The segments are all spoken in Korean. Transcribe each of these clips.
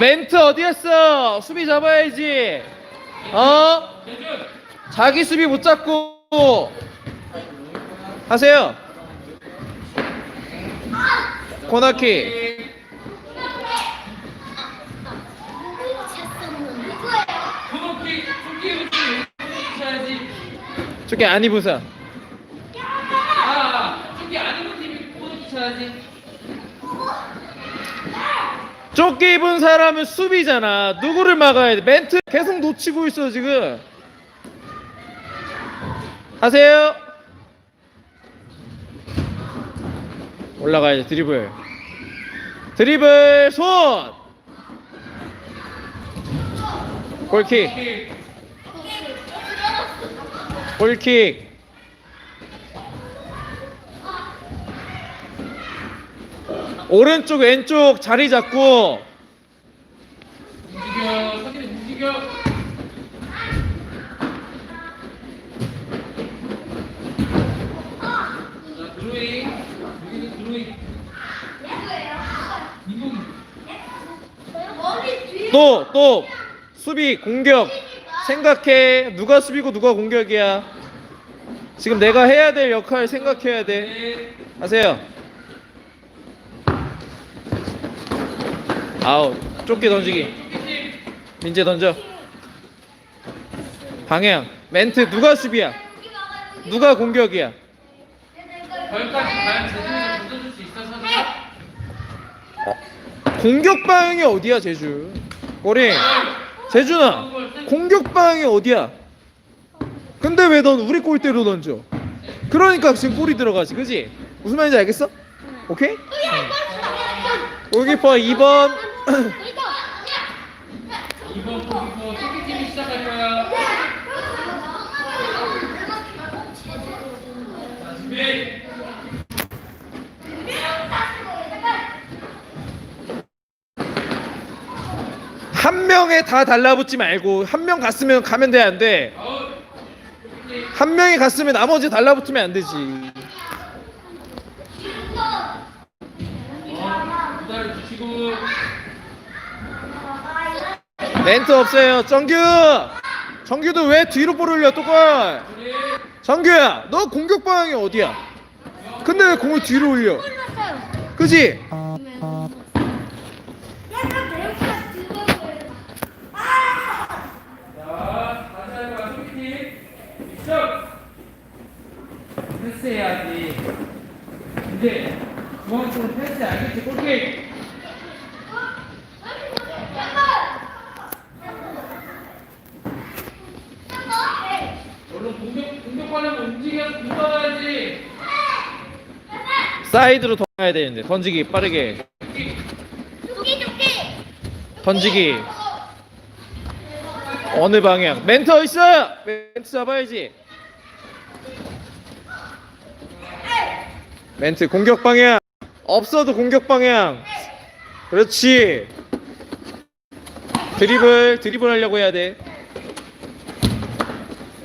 멘트 어디였어? 수비 잡아야지. 어? 자기 수비 못 잡고 하세요. 코너킥. 아니면 팀이 코너킥 쳐야지. 조끼 입은 사람은 수비잖아. 누구를 막아야 돼? 멘트 계속 놓치고 있어 지금. 하세요. 올라가야 돼 드리블. 드리블 손. 골킥. 킥. 골킥. 오른쪽 왼쪽 자리 잡고 움직여, 서진이 움직여. 자, 드로잉. 여기는 드로잉. 이분 또또 수비 공격 생각해. 누가 수비고 누가 공격이야? 지금 내가 해야 될 역할 생각해야 돼. 네. 하세요. 아웃. 좁게 던지기. 민재 던져. 방향. 멘트. 누가 수비야? 누가 공격이야? 공격 방향이 어디야 제주? 꼬리. 제주나 공격 방향이 어디야? 근데 왜 넌 우리 골대로 던져? 그러니까 지금 골이 들어가지 그지? 무슨 말인지 알겠어? 오케이? 골키퍼 2번 2번 골키퍼 토끼팀이 시작할 거야. 자, 준비. 한 명에 다 달라붙지 말고 한 명 갔으면 가면 돼 안 돼? 한 명이 갔으면 나머지 달라붙으면 안 되지. 멘트 없어요. 정규. 정규도 왜 뒤로 볼 올려 똑걸? 정규야, 너 공격 방향이 어디야? 근데 왜 공을 뒤로 올려? 그지? 자, 다시 할 거야, 토끼팀. 시작. 패스해야지. 이제 중앙쪽으로 패스 알겠지, 골킥. 얼른. 사이드로 더 가야 되는데 던지기 빠르게 던지기 어느 방향 멘트 어디 있어 멘트 잡아야지 멘트 공격 방향. 없어도 공격 방향. 그렇지. 드리블 드리블 하려고 해야 돼.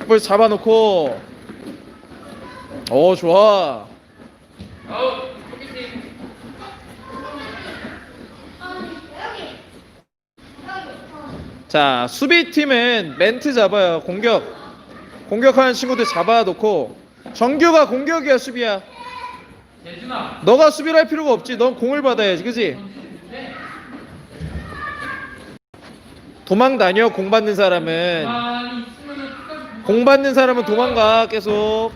볼 잡아놓고. 오 좋아. 아웃. 토끼팀. 자 수비팀은 멘트 잡아요. 공격. 공격하는 친구들 잡아놓고. 정규가 공격이야 수비야. 너가 수비를 할 필요가 없지. 넌 공을 받아야지. 그지? 도망 다녀 공 받는 사람은. 공 받는 사람은 도망가 계속.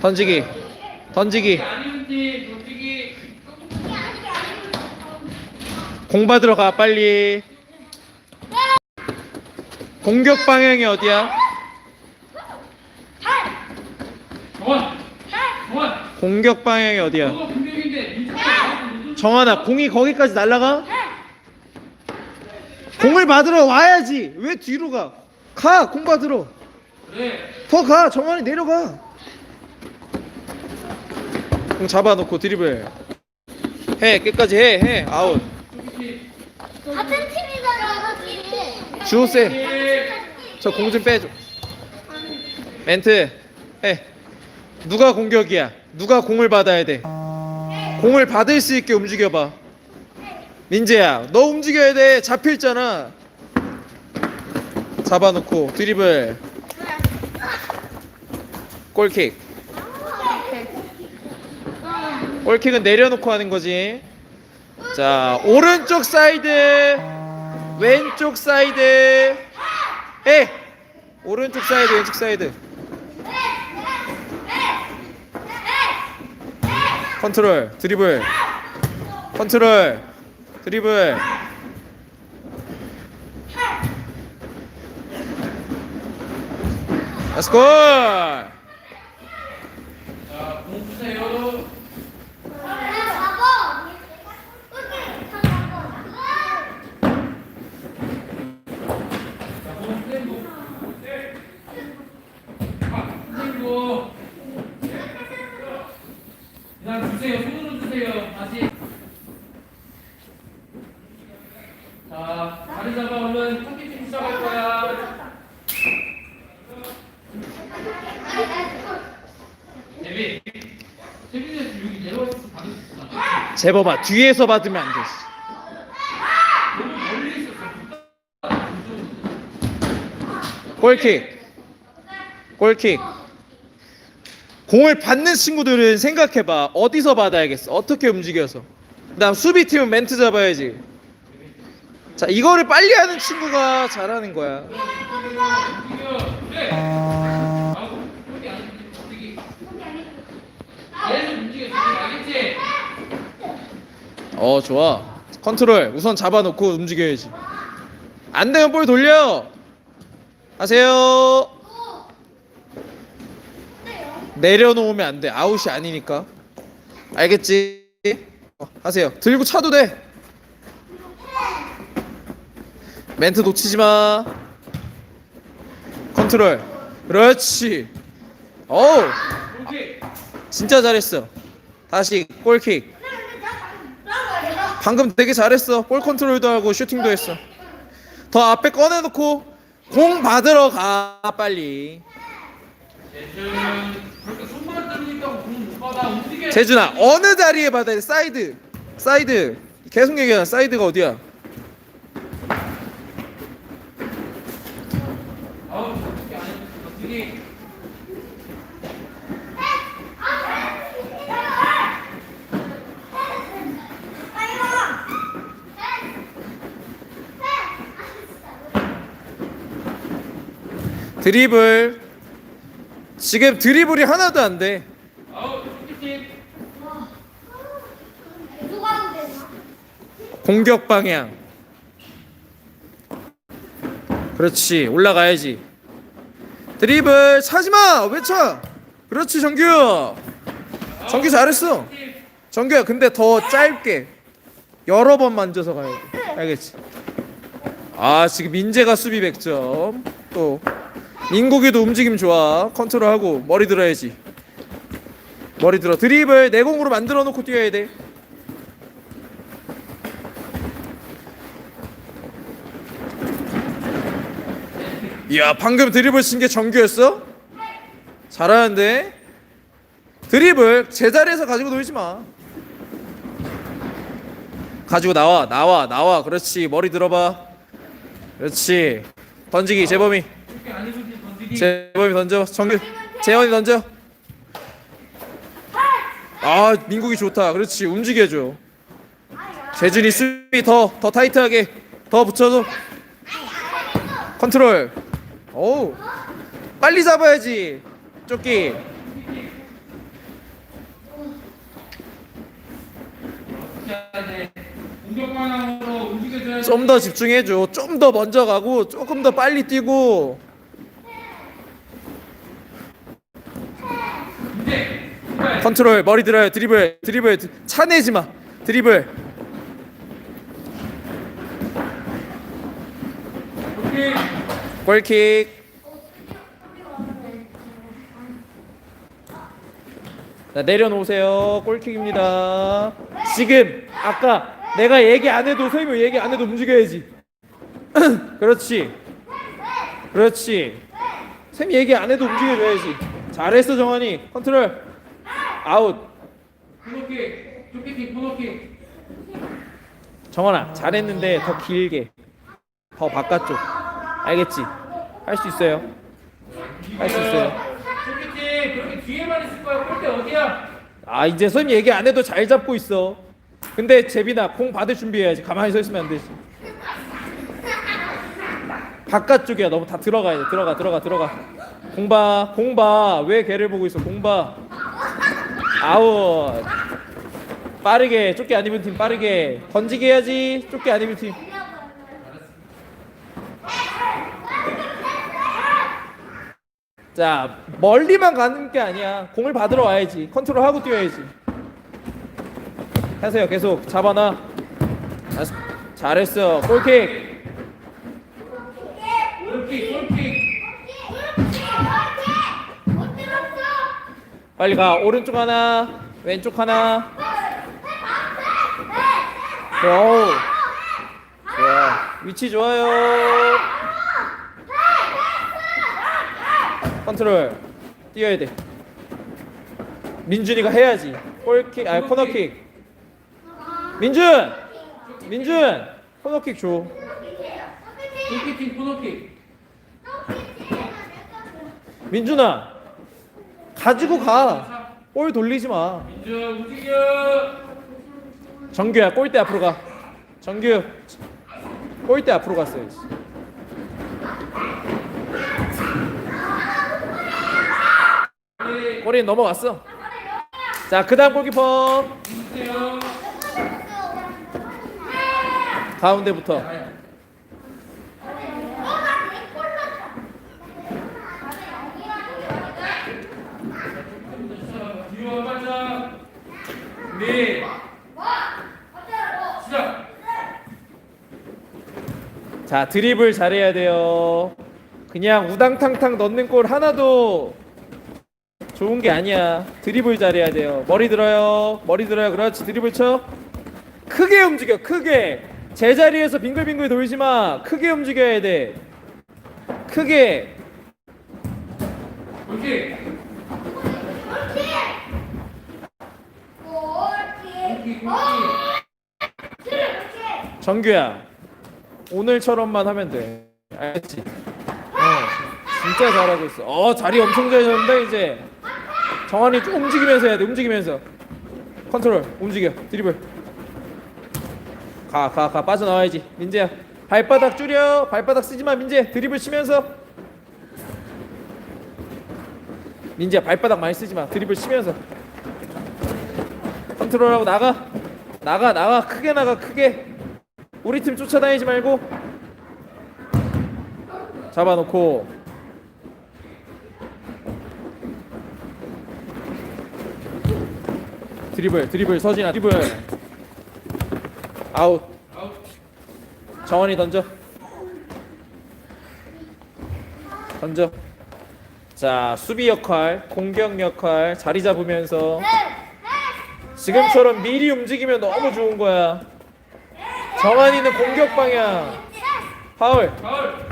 던지기. 던지기. 공 받으러 가 빨리 공격 방향이 어디야 정원. 정원. 공격 방향이 어디야 민준이 정한아 공이 거기까지 날아가? 공을 받으러 와야지 왜 뒤로 가? 가 공 받으러 그래. 더 가 정한이 내려가 공 잡아놓고 드리블 해 끝까지 해 해 아웃 같은 같은 주호세 저공 좀 빼줘. 멘트. 해 누가 공격이야? 누가 공을 받아야 돼? 공을 받을 수 있게 움직여봐. 민재야 너 움직여야 돼. 잡혀있잖아. 잡아놓고 드리블. 골킥. 골킥은 내려놓고 하는 거지. 자 오른쪽 사이드 왼쪽 사이드. 해 오른쪽 사이드 왼쪽 사이드. 컨트롤 드리블. 컨트롤 드리블. 렛츠고 자, 공 주세요. 자, 공 떼고. 아, 떼고. 주세요. 손으로 주세요. 다시. 자, 다리 잡아 얼른 토끼팀 시작할 거야. 데뷔. 데뷔에서 여기 내려와서 받을 수 있어. 제법아 뒤에서 받으면 안 돼. 너무 멀리 있었어. 골킥 골킥 공을 받는 친구들은 생각해봐. 어디서 받아야겠어? 어떻게 움직여서? 그다음 수비팀은 멘트 잡아야지. 자 이거를 빨리 하는 친구가 잘하는 거야? 어 좋아. 컨트롤. 우선 잡아놓고 움직여야지. 안 되면 볼 돌려. 하세요 내려놓으면 안 돼. 아웃이 아니니까. 알겠지? 어, 하세요. 들고 차도 돼. 멘트 놓치지 마. 컨트롤. 그렇지. 어우. 진짜 잘했어. 다시 골킥. 방금 되게 잘했어. 볼 컨트롤도 하고 슈팅도 했어. 더 앞에 꺼내놓고 공 받으러 가 빨리 대준. 그렇게 손만 들으니까 공못 받아. 움직여. 재준아 어느 자리에 받아야 돼? 사이드. 사이드. 계속 얘기하잖아 사이드가 어디야? 안. 드리블. 지금 드리블이 하나도 안 돼. 아우, 토끼팀. 공격 방향. 그렇지 올라가야지. 드리블 차지마 왜차 그렇지 정규. 정규 잘했어. 팀. 정규야 근데 더 짧게. 여러 번 만져서 가야 돼. 알겠지? 아 지금 민재가 수비 100점. 또. 민국이도 움직임 좋아. 컨트롤하고 머리 들어야지. 머리 들어. 드립을 내공으로 만들어 놓고 뛰어야 돼 이야 방금 드리블 친 게 정규였어? 잘하는데? 드리블 제자리에서 가지고 놀지 마. 가지고 나와 나와 나와. 그렇지. 머리 들어봐. 그렇지. 던지기 재범이. 재범이 던져. 정규 재원이 던져. 아 민국이 좋다. 그렇지. 움직여줘. 재준이 수비 더더 타이트하게 더 붙여줘. 컨트롤 어우 빨리 잡아야지 조끼. 좀 더 집중해줘. 좀 더 먼저 가고 조금 더 빨리 뛰고. 컨트롤 머리 들어요. 드리블 드리블. 차내지 마. 드리블 오케이. 골킥. 자 내려놓으세요. 골킥입니다. 지금 아까 내가 얘기 안 해도 선생님 얘기 안 해도 움직여야지. 그렇지. 그렇지. 쌤 얘기 안 해도 움직여줘야지. 잘했어 정환이. 컨트롤. 아웃. 정환아 잘했는데 더 길게. 더 바깥쪽 알겠지? 할 수 있어요. 할 수 있어요. 쇼키팅 그렇게 뒤에만 있을 거야. 골대 어디야? 아 이제 선생님 얘기 안 해도 잘 잡고 있어. 근데 재빈아 공 받을 준비해야지. 가만히 서 있으면 안 되지. 바깥쪽이야. 너무 다 들어가야 돼. 들어가 들어가 들어가. 공봐 공봐. 왜 걔를 보고 있어? 공봐. 아웃. 빠르게. 쫓기 안 입은 팀 빠르게. 던지게 해야지. 쫓기 안 입은 팀 자, 멀리만 가는 게 아니야. 공을 받으러 와야지. 컨트롤하고 뛰어야지. 하세요. 계속 잡아놔. 잘했어. 잘했어. 골킥. 골킥 골킥 빨리 가. 오른쪽 하나, 왼쪽 하나. 오. 좋아. 위치 좋아요. 컨트롤. 뛰어야 돼. 민준이가 해야지. 골킥, 아니 코너킥. 민준. 민준. 코너킥 줘. 쇼키팅 코너킥 민준아. 가지고 가. 볼 돌리지 마. 민주 움직여 정규야 골대 앞으로 가. 정규. 골대 앞으로 갔어야지. 네 골이 넘어갔어. 자, 그다음 골키퍼 가운데부터. 자, 드립을 잘해야 돼요. 그냥 우당탕탕 넣는 골 하나도 좋은 게 아니야. 드립을 잘해야 돼요. 머리 들어요. 머리 들어요. 그렇지. 드립을 쳐. 크게 움직여. 크게. 제자리에서 빙글빙글 돌지 마. 크게 움직여야 돼. 크게. 골킥 골킥 골킥 정규야. 오늘처럼만 하면 돼. 알겠지? 어. 진짜 잘하고 있어. 어, 자리 엄청 잘 잡는다 이제. 정환이 좀 움직이면서 해야 돼. 움직이면서. 컨트롤. 움직여. 드리블. 가, 가, 가. 빠져나와야지. 민재야. 발바닥 줄여. 발바닥 쓰지 마, 민재. 드리블 치면서. 민재야, 발바닥 많이 쓰지 마. 드리블 치면서. 컨트롤하고 나가. 나가, 나가. 크게 나가, 크게. 우리 팀 쫓아다니지 말고. 잡아놓고. 드리블 드리블 서진아 드리블. 아웃. 정원이 던져. 던져. 자 수비 역할 공격 역할 자리 잡으면서 지금처럼 미리 움직이면 너무 좋은 거야. 정한이는 공격 방향. 파울. 파울.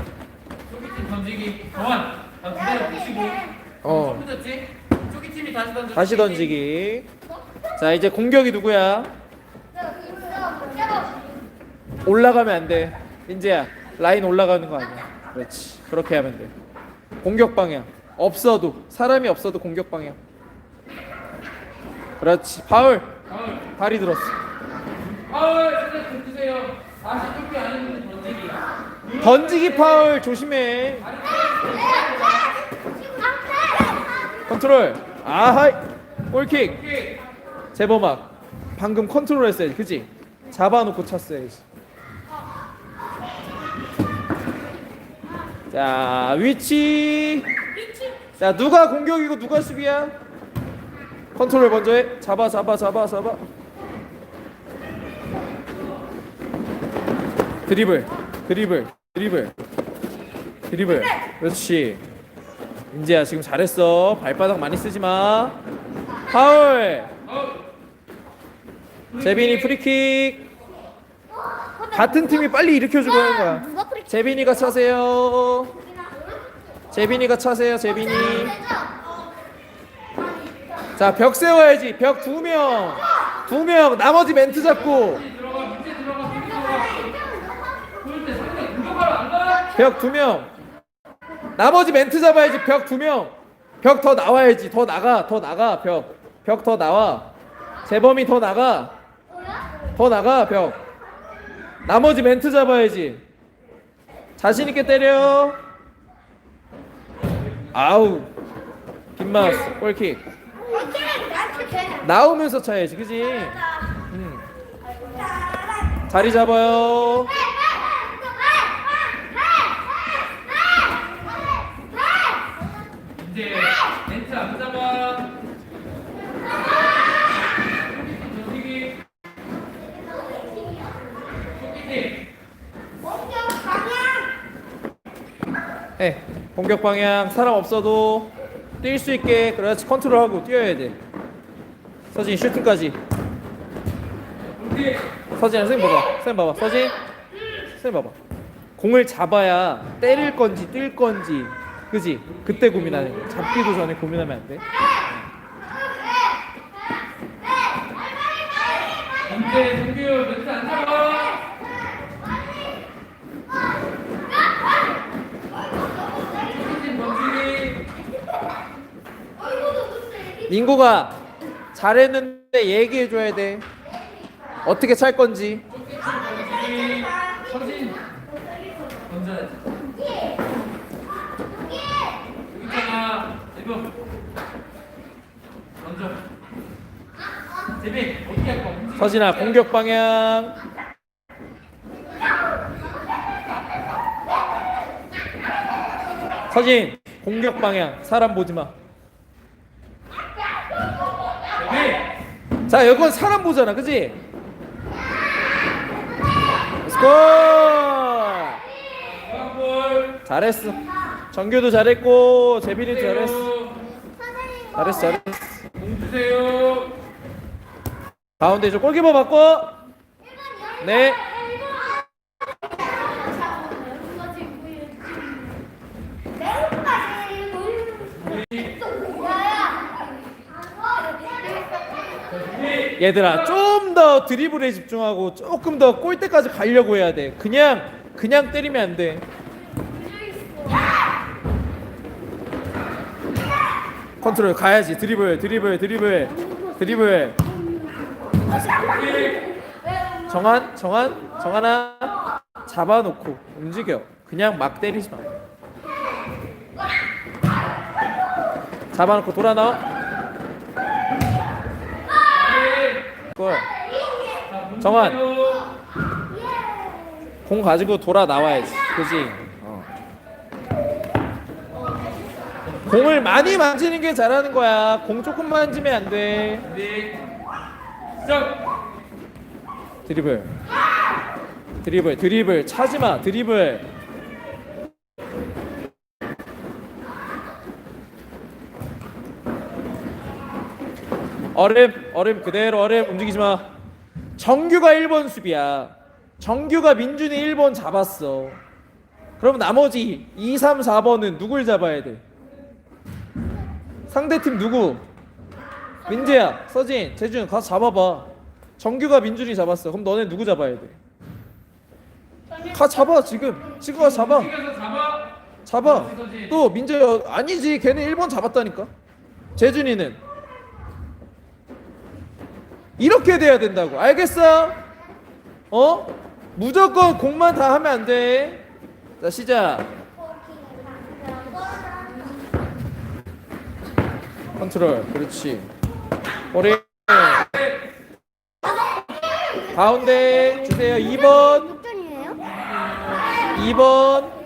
쇼키팀 던지기. 정환 나 기다려 붙이고. 어? 쇼키팀이 다시 던져 다시 던지기 자 이제 공격이 누구야? 올라가면 안돼. 민재야 라인 올라가는 거 아니야? 그렇지. 그렇게 하면 돼. 공격 방향. 없어도 사람이 없어도 공격 방향. 그렇지. 파울. 파울 발이 들었어. 파울! 살짝 던지세요. 다시 쇼키 안 했는데 던지기. 던지기 파울 조심해. 컨트롤. 아하이. 골킥. 골킥 재범아 방금 컨트롤 했어야지 그지? 잡아놓고 찼어야지 자 위치. 자 누가 공격이고 누가 수비야? 컨트롤 먼저 해. 잡아 잡아 잡아 잡아. 드리블 드리블 드리블. 드리블. 그렇지. 인재야 지금 잘했어. 발바닥 많이 쓰지 마. 파울. 재빈이 프리킥. 같은 팀이 빨리 일으켜주고 하는 거야. 재빈이가 차세요. 재빈이가 차세요. 재빈이. 자, 벽 세워야지. 벽 두 명. 두 명. 나머지 멘트 잡고. 벽 두 명. 나머지 멘트 잡아야지. 벽 두 명. 벽 더 나와야지. 더 나가. 더 나가. 벽. 벽 더 나와. 재범이 더 나가. 더 나가. 벽. 나머지 멘트 잡아야지. 자신 있게 때려. 아우. 빗마우스. 골킥. 나오면서 차야지. 그지? 음. 자리 잡아요. 이제 멘트 안 잡아. 저기. 토끼님. 네, 공격 방향 사람 없어도 뛸 수 있게 그렇지 컨트롤하고 뛰어야 돼. 서진 슈팅까지. 서진 선생님 봐봐. 선생님 봐봐. 서진 선생님 봐봐. 공을 잡아야 때릴 건지 뛸 건지 그지? 그때 고민하는 거야. 잡기도 전에 고민하면 안 돼. 이제 정규 멘트 안 잡아. 토끼님 멈추기. 민구가 잘했는데 얘기해 줘야 돼. 어떻게 찰 건지. 서진아 공격 방향. 서진 공격 방향 사람 보지 마. 재빈. 자, 여건 사람 보잖아, 그지? 중앙볼. 잘했어. 정규도 잘했고, 재빈이도 잘했어. 잘했어, 잘했어. 공 주세요. 가운데 좀 골키퍼 바꿔. 네. 얘들아, 좀 더 드리블에 집중하고 조금 더 골대까지 가려고 해야 돼. 그냥 그냥 때리면 안 돼. 컨트롤 가야지. 드리블, 드리블, 드리블, 드리블. 정한, 정한, 정한아 잡아놓고 움직여. 그냥 막 때리지 마. 잡아놓고 돌아 나와. 골. 정한. 공 가지고 돌아 나와야지. 그지? 어. 공을 많이 만지는 게 잘하는 거야. 공 조금 만지면 안 돼. 드리블. 드리블, 드리블. 차지 마. 드리블. 얼음, 얼음 그대로 얼음 움직이지 마. 정규가 1번 수비야. 정규가 민준이 1번 잡았어. 그럼 나머지 2, 3, 4번은 누굴 잡아야 돼? 상대팀 누구? 민재야, 서진, 재준 가서 잡아봐. 정규가 민준이 잡았어. 그럼 너네 누구 잡아야 돼? 가 잡아 지금. 지금 가서 잡아. 잡아. 또 민재 어, 아니지. 걔는 1번 잡았다니까. 재준이는 이렇게 돼야 된다고. 알겠어? 어? 무조건 공만 다 하면 안 돼. 자 시작. 컨트롤. 그렇지. 머리. 가운데 주세요. 2번. 육전이에요? 2번.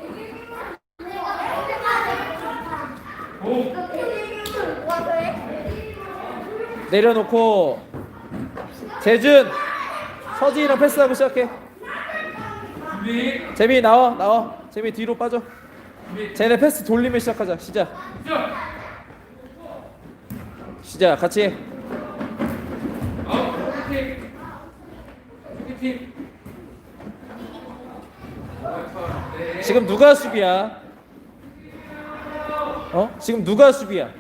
오. 내려놓고 재준 서진이랑 패스하고 시작해. 준비. 재민이 나와 나와. 재민이 뒤로 빠져. 준비. 쟤네 패스 돌리면 시작하자. 시작. 시작. 시작. 같이 해. 수비팀. 수비팀. 네. 지금 누가 수비야? 어? 지금 누가 수비야?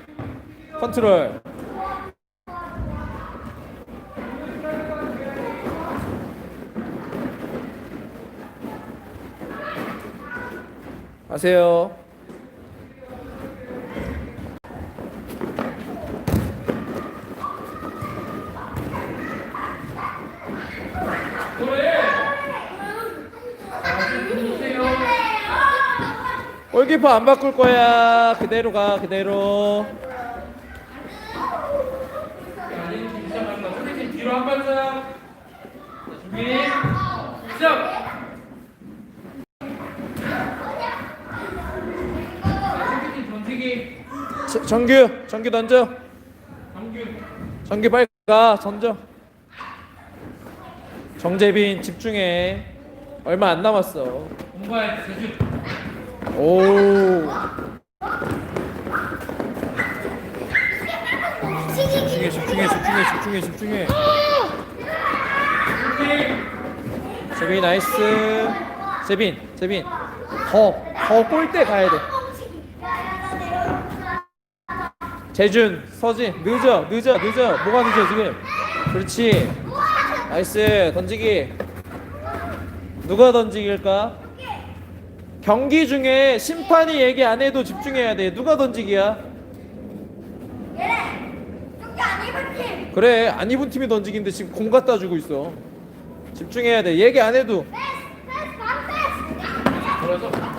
컨트롤. 하세요. 골키퍼 안 바꿀 거야. 그대로 가. 그대로. 뒤로 한 발짝. 자, 준비. 시작. 자, 수비팀 던지기. 저- 정규. 정규 던져. 정규. 정규 빨리 가. 던져. 정재빈 집중해. 얼마 안 남았어. 공부할 제주. 오. 집중해. 집중해. 집중해. 집중해. 집중해. 재빈 나이스. 재빈. 재빈. 더. 더 골대 가야 돼. 재준, 서진, 늦어, 늦어, 늦어. 뭐가 늦어 지금? 그렇지. 나이스. 던지기. 누가 던지기일까? 경기 중에 심판이 얘기 안 해도 집중해야 돼. 누가 던지기야? 그래, 안 입은 팀이 던지기인데 지금 공 갖다 주고 있어. 집중해야 돼. 얘기 안 해도. 돌아서.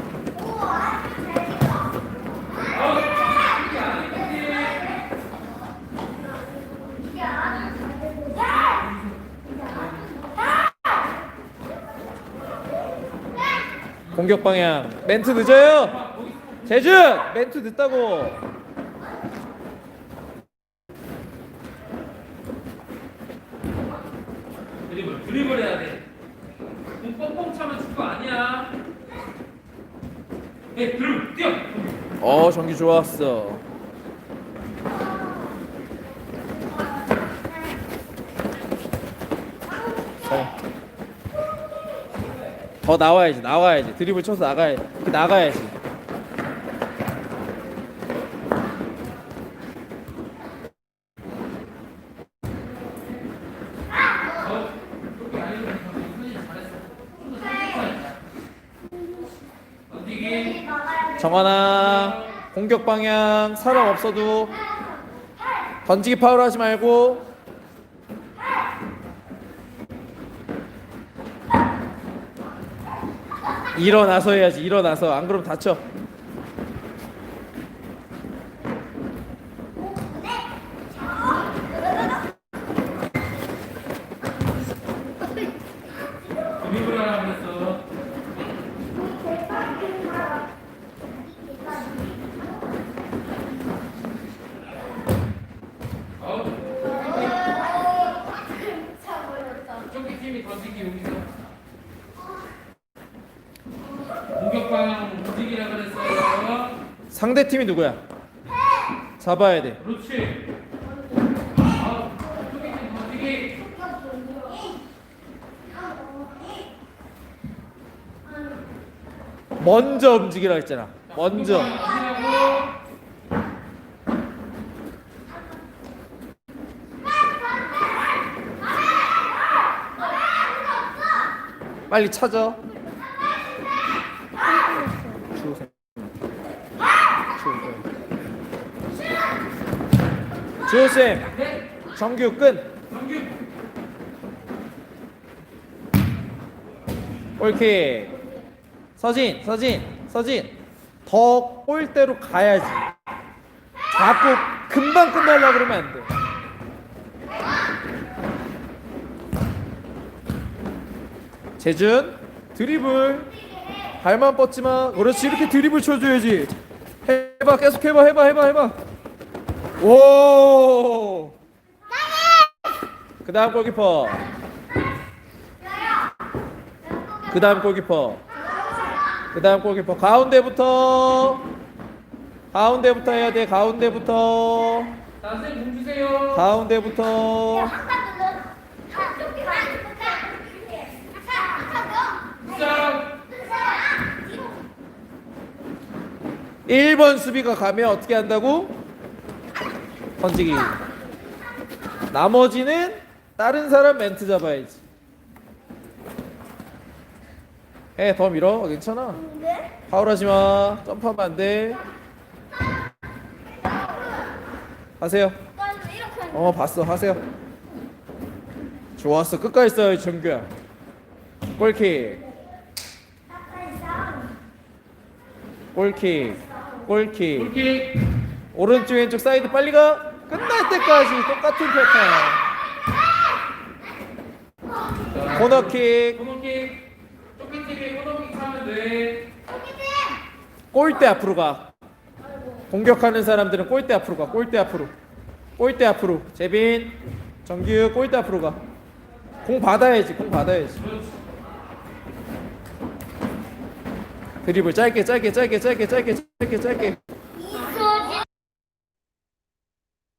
공격 방향. 멘트 늦어요. 재준, 멘트 늦다고. 드리블. 드리블 해야 돼. 공 뻥뻥 차면 축구 아니야. 네, 드리블. 뛰어. 어, 정기 좋았어. 자. 더 나와야지, 나와야지. 드리블 쳐서 나가야지. 나가야지. 정하나, 공격 방향, 사람 없어도 던지기 파울 하지 말고. 일어나서 해야지, 일어나서. 안 그러면 다쳐. 드리블 하라 그랬어. 아웃. 저기 팀이 던지기 여기서. 공격 방향 움직이라 그랬어요. 상대 팀이 누구야? 잡아야 돼. 그렇지. 던지기. 먼저 움직이라 했잖아. 먼저. 빨리 찾아. 주호생. 주호생. 네. 정규 끈. 정규. 올킥. 서진, 서진, 서진. 더 골대로 가야지. 자꾸 금방 끝내려고 그러면 안 돼. 재준 드리블 발만 뻗지 마. 그렇지 이렇게 드리블 쳐줘야지. 해봐 계속 해봐 해봐 해봐 해봐. 오! 그 다음 골키퍼. 그 다음 골키퍼. 그 다음 골키퍼. 가운데부터. 가운데부터 해야 돼. 가운데부터. 가운데부터. 일번 수비가 가면 어떻게 한다고? 던지기. 나머지는 다른 사람 멘트 잡아야지. 해, 더 밀어. 괜찮아. 네? 파울하지 마. 점프하면 안 돼. 하세요. 어, 봤어. 하세요. 좋았어. 끝까지 써야지, 정규야. 골킥. 골킥. 골킥. 골킥. 오른쪽 왼쪽 사이드 빨리 가. 끝날 때까지 똑같은 패턴. 코너킥. 코너킥. 쫓기튀기 코너킥 하면 돼. 골대 앞으로 가. 공격하는 사람들은 골대 앞으로 가. 골대 앞으로. 골대 앞으로. 재빈, 정규 골대 앞으로 가. 공 받아야지. 공 받아야지. 드리블 짧게 짧게 짧게 짧게 짧게 짧게 짧게.